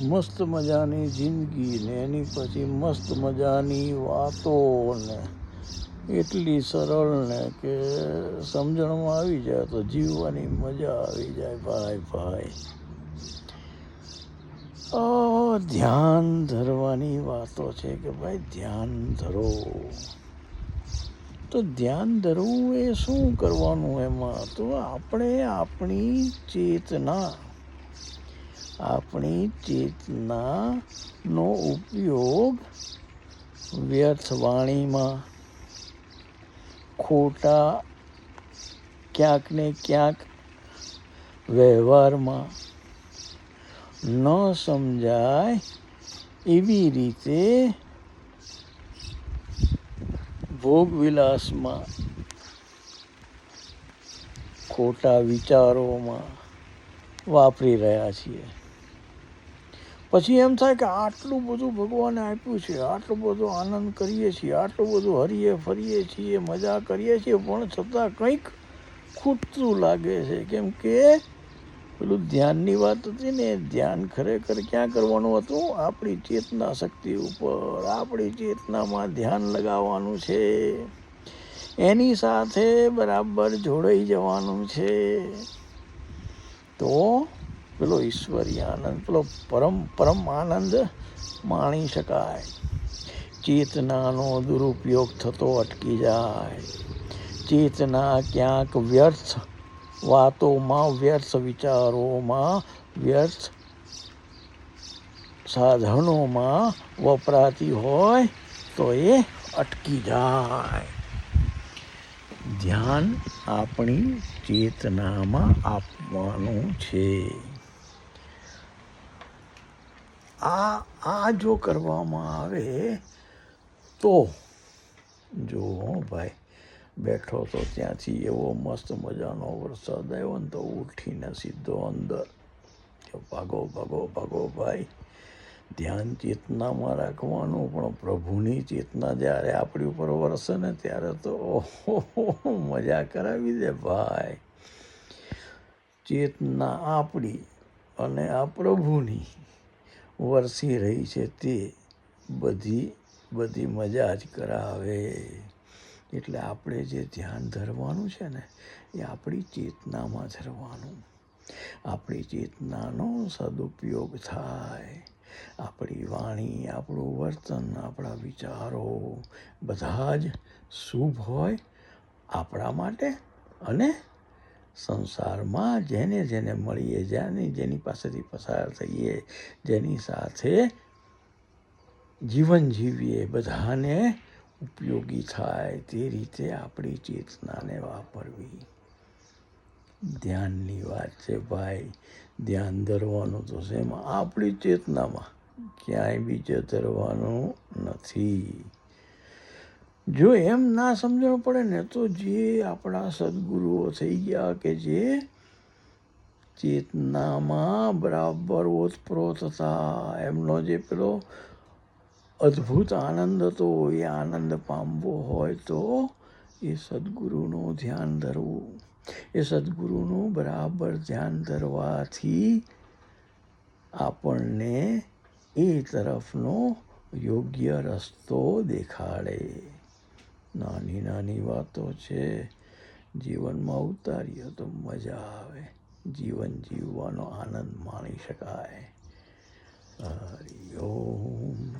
મસ્ત મજાની જિંદગી ને એની પછી મસ્ત મજાની વાતો ને એટલી સરળ ને કે સમજણમાં આવી જાય તો જીવવાની મજા આવી જાય ભાઈ ભાઈ. ધ્યાન ધરવાની વાતો છે કે ભાઈ ધ્યાન ધરો. તો ધ્યાન ધરવું એ શું કરવાનું એમાં? તો આપણે આપણી ચેતના આપણી ચેતનાનો ઉપયોગ વ્યર્થ વાણીમાં ખોટા ક્યાંક ને ક્યાંક વ્યવહારમાં ન સમજાય એવી રીતે ભોગવિલાસમાં ખોટા વિચારોમાં વાપરી રહ્યા છીએ. પછી એમ થાય કે આટલું બધું ભગવાને આપ્યું છે, આટલો બધો આનંદ કરીએ છીએ, આટલું બધું હરીએ ફરીએ છીએ, મજા કરીએ છીએ, પણ છતાં કંઈક ખૂટતું લાગે છે. કેમ કે પેલું ધ્યાનની વાત હતી ને, ધ્યાન ખરેખર ક્યાં કરવાનું હતું? આપણી ચેતના શક્તિ ઉપર, આપણી ચેતનામાં ધ્યાન લગાવવાનું છે. એની સાથે બરાબર જોડાઈ જવાનું છે. તો પેલો ઈશ્વરીય આનંદ, પેલો પરમ પરમ આનંદ માણી શકાય. ચેતનાનો દુરુપયોગ થતો અટકી જાય. ચેતના ક્યાંક વ્યર્થ વાતોમાં, વ્યર્થ વિચારોમાં, વ્યર્થ સાધનોમાં વપરાતી હોય તો એ અટકી જાય. ધ્યાન આપણી ચેતનામાં આપવાનું છે. આ આ જો કરવામાં આવે તો, જો ભાઈ, બેઠો તો ત્યાંથી એવો મસ્ત મજાનો વરસાદ આવ્યો ને તો ઉઠીને સીધો અંદર. ભાગો ભાગો ભાગો ભાઈ, ધ્યાન ચેતનામાં રાખવાનું, પણ પ્રભુની ચેતના જ્યારે આપણી ઉપર વરસે ને ત્યારે તો ઓહો, મજા કરાવી દે ભાઈ. ચેતના આપણી અને આ પ્રભુની. વરસી રહી છે તે બધી બધી મજા જ કરાવે. એટલે આપણે જે ધ્યાન ધરવાનું છે ને, એ આપણી ચેતનામાં ધરવાનું આપણી ચેતનાનો સદુપયોગ થાય. આપણી વાણી, આપણું વર્તન, આપણા વિચારો બધા જ શુભ હોય આપણા માટે અને સંસારમાં જેને જેને મળીએ જેની જેની પાસેથી પસાર થઈએ, જેની સાથે જીવન જીવીએ, બધાને ઉપયોગી થાય તે રીતે આપણી ચેતનાને વાપરવી. ધ્યાનની વાત છે ભાઈ, ધ્યાન ધરવાનું તો શેમાં આપણી ચેતનામાં ક્યાંય બીજે ધરવાનું નથી. જો એમ ના સમજણ પડે ને તો જે આપણા સદગુરુઓ થઈ ગયા કે જે ચેતનામાં બરાબર ઓતપ્રોત હતા એમનો જે પેલો અદ્ભુત આનંદ હતો, એ આનંદ પામવો હોય તો એ સદગુરુનું ધ્યાન ધરવું. એ સદગુરુનું બરાબર ધ્યાન ધરવાથી આપણને એ તરફનો યોગ્ય રસ્તો દેખાડે. નાની નાની વાતો છે. જીવનમાં ઉતારીએ તો મજા આવે. જીવન જીવવાનો આનંદ માણી શકાય. હરિ ઓમ.